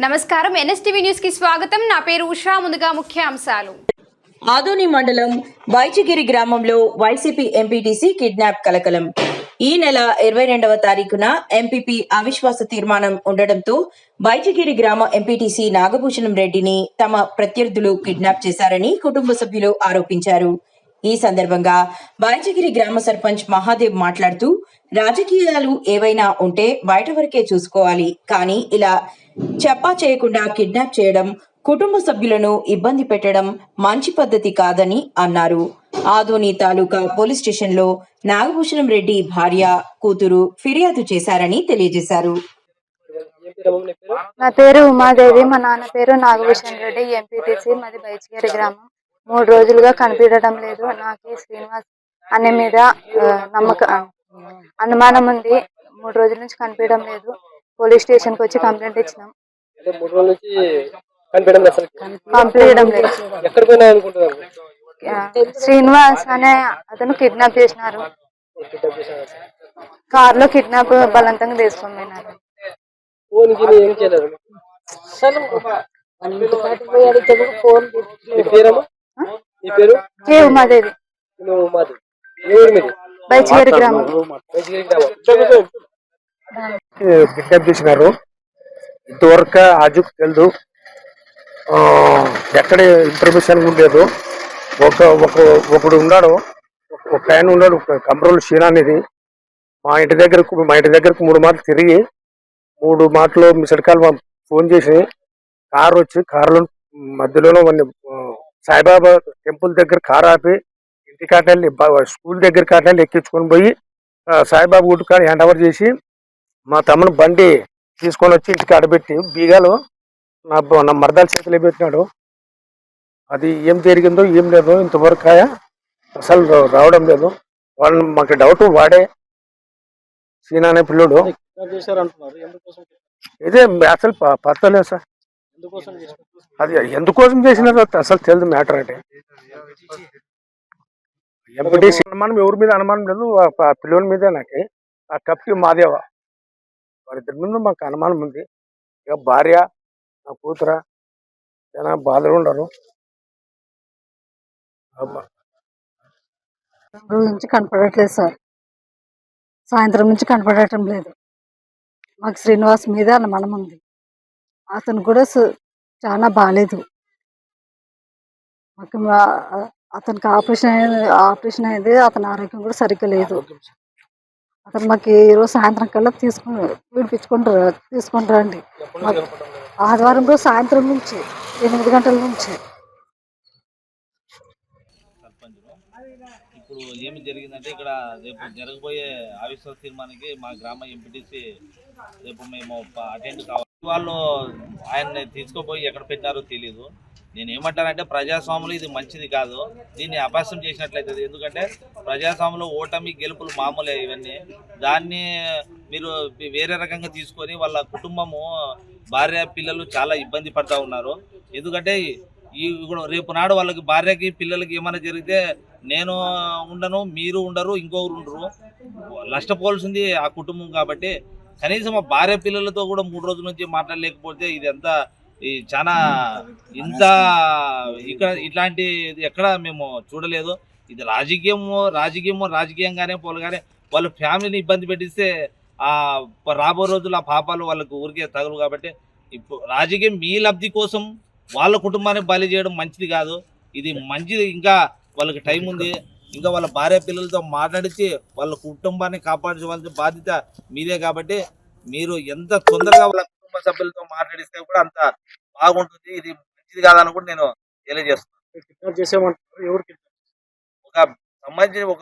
నమస్కారం. ఎన్ఎస్టీవీ న్యూస్కి స్వాగతం. నా పేరు ఉషా. ముందుగా ముఖ్య అంశాలు. ఆదోని మండలం వైచగిరి గ్రామంలో వైసీపీ ఎంపీటీసీ కిడ్నాప్ కలకలం. ఈ నెల ఇరవై రెండవ తారీఖున ఎంపీపీ అవిశ్వాస తీర్మానం ఉండడంతో వైచగిరి గ్రామ ఎంపీటీసీ నాగభూషణం రెడ్డిని తమ ప్రత్యర్థులు కిడ్నాప్ చేశారని కుటుంబ సభ్యులు ఆరోపించారు. ఈ సందర్భంగా వైచగిరి గ్రామ సర్పంచ్ మహాదేవ్ మాట్లాడుతూ రాజకీయాలు ఏవైనా ఉంటే బయట వరకే చూసుకోవాలి. కానీ ఇలా చెప్పా చేయకుండా కిడ్నాప్ చేయడం కుటుంబ సభ్యులను ఇబ్బంది పెట్టడం మంచి పద్ధతి కాదని అన్నారు. ఆదోని తాలూకా పోలీస్ స్టేషన్లో నాగభూషణం రెడ్డి భార్య కూతురు ఫిర్యాదు చేశారని తెలియజేశారు. నా పేరు ఉమాదేవి మా నాన్న పేరు నాగభూషణ్ రెడ్డి ఎంపీటీసీ మాది బైచిగిరి గ్రామం. మూడు రోజులుగా కనిపించడం లేదు. నాకు శ్రీనివాస్ అనే మీద నమ్మక అనుమానం ఉంది. మూడు రోజుల నుంచి కనిపించడం లేదు. పోలీస్ స్టేషన్కి వచ్చి కంప్లైంట్ ఇచ్చినాం. అంటే మూడు రోజుల నుంచి కనిపించడం లేదు కంప్లైంట్ శ్రీనివాస్ అనే అతను కిడ్నాప్ చేసినారు. కార్లో కిడ్నాప్ బలవంతంగా తీసుకొని పోయినారు. ఫోన్ నీ పేరమ్మా నీ పేరు? కే ఉమాదేవి. నువ్వు మాది ఏ ఊరు మీది? బైచిగిరి గ్రామం. మంచిగిరి గ్రామం. కిడ్నాప్ చేసినారు? ఇంతవరకు ఆజుకు తెలియదు ఆ, ఎక్కడ ఇన్ఫర్మేషన్ ఉండలేదు ఒక ఒక ఒకడు ఉన్నాడు. ఒక ఆయన ఉన్నాడు కమరోలు షీనా అనేది మా ఇంటి దగ్గరకు మా ఇంటి దగ్గరకు మూడు మాటలు తిరిగి మూడు మాటలు మిస్డ్ కాల్ ఫోన్ చేసి కారు వచ్చి కారులో మధ్యలోనే మన సాయిబాబా టెంపుల్ దగ్గర కారు ఆపి ఇంటి కాటల్ని స్కూల్ దగ్గర కాటల్ని ఎక్కించుకొని పోయి సాయిబాబా గుడి కాడ హ్యాండ్ ఓవర్ చేసి మా తమ్ముని బండి తీసుకొని వచ్చి ఇంటికి అడబెట్టి బీగాలు నా నా మరదాల చేతిలో పెట్టినాడు. అది ఏం జరిగిందో ఏం లేదో ఇంతవరకు ఆయ అసలు రావడం లేదు. వాళ్ళని మాకు డౌట్ వాడే సీనా అనే పిల్లడు. ఇదే అసలు ప- పత్తలేదు సార్. అది ఎందుకోసం చేసినారో అసలు తెలియదు మ్యాటర్ అంటే. ఎంపీటీసీ అనుమానం ఎవరి మీద అనుమానం లేదు. ఆ ప- పిల్లోని మీదే నాకు. ఆ కప్కి మాదేవ. వారిద్దరి మీద మాకు అనుమానం ఉంది. ఇక భార్య నా కూతుర చాలా బాధలు ఉండరు. నుంచి కనపడట్లేదు సార్. సాయంత్రం నుంచి కనపడటం లేదు. మాకు శ్రీనివాస్ మీద అనుమానం ఉంది. అతను కూడా చాలా బాగాలేదు మాకు అతనికి ఆపరేషన్ అయింది ఆపరేషన్ అయింది అతని ఆరోగ్యం కూడా సరిగ్గా లేదు. అతను మాకు ఈరోజు సాయంత్రం కల్లా తీసుకుని విడిపించుకుంటారు తీసుకుని రండి. మాకు ఆదివారం రోజు సాయంత్రం నుంచి ఎనిమిది గంటల నుంచి. ఇప్పుడు ఏమి జరిగిందంటే ఇక్కడ రేపు జరగబోయే అవిశ్వాస తీర్మానానికి మా గ్రామ ఎంపీటీసీ రేపు మేము అటెండ్ కావాలి. వాళ్ళు ఆయన్ని తీసుకుపోయి ఎక్కడ పెట్టారో తెలియదు నేను ఏమంటానంటే ప్రజాస్వామ్యంలో ఇది మంచిది కాదు. దీన్ని అభ్యాసం చేసినట్లయితే ఎందుకంటే ప్రజాస్వామ్యంలో ఓటమి గెలుపులు మామూలే ఇవన్నీ. దాన్ని మీరు వేరే రకంగా తీసుకొని వాళ్ళ కుటుంబము భార్య పిల్లలు చాలా ఇబ్బంది పడతా ఉన్నారు. ఎందుకంటే ఈ ఇప్పుడు రేపు నాడు వాళ్ళకి భార్యకి పిల్లలకి ఏమైనా జరిగితే నేను ఉండను మీరు ఉండరు ఇంకొకరు ఉండరు. నష్టపోవాల్సింది ఆ కుటుంబం కాబట్టి కనీసం ఆ భార్య పిల్లలతో కూడా మూడు రోజుల నుంచి మాట్లాడలేకపోతే ఇది ఎంత ఈ చాలా ఇంత ఇక్కడ ఇట్లాంటి ఎక్కడ మేము చూడలేదు. ఇది రాజకీయము రాజకీయము రాజకీయంగానే పోలగానే వాళ్ళ ఫ్యామిలీని ఇబ్బంది పెట్టిస్తే ఆ రాబో రోజులు ఆ పాపాలు వాళ్ళకు ఊరికే తగలు కాబట్టి ఇప్పుడు రాజకీయం మీ లబ్ధి కోసం వాళ్ళ కుటుంబాన్ని బలి చేయడం మంచిది కాదు. ఇది మంచిది. ఇంకా వాళ్ళకి టైం ఉంది. ఇంకా వాళ్ళ భార్య పిల్లలతో మాట్లాడితే వాళ్ళ కుటుంబాన్ని కాపాడించవలసిన బాధ్యత మీదే కాబట్టి మీరు ఎంత తొందరగా వాళ్ళ కుటుంబ సభ్యులతో మాట్లాడిస్తే కూడా అంత బాగుంటుంది. ఇది మంచిది కాదని కూడా నేను తెలియజేస్తున్నాను. ఒక సంబంధించిన ఒక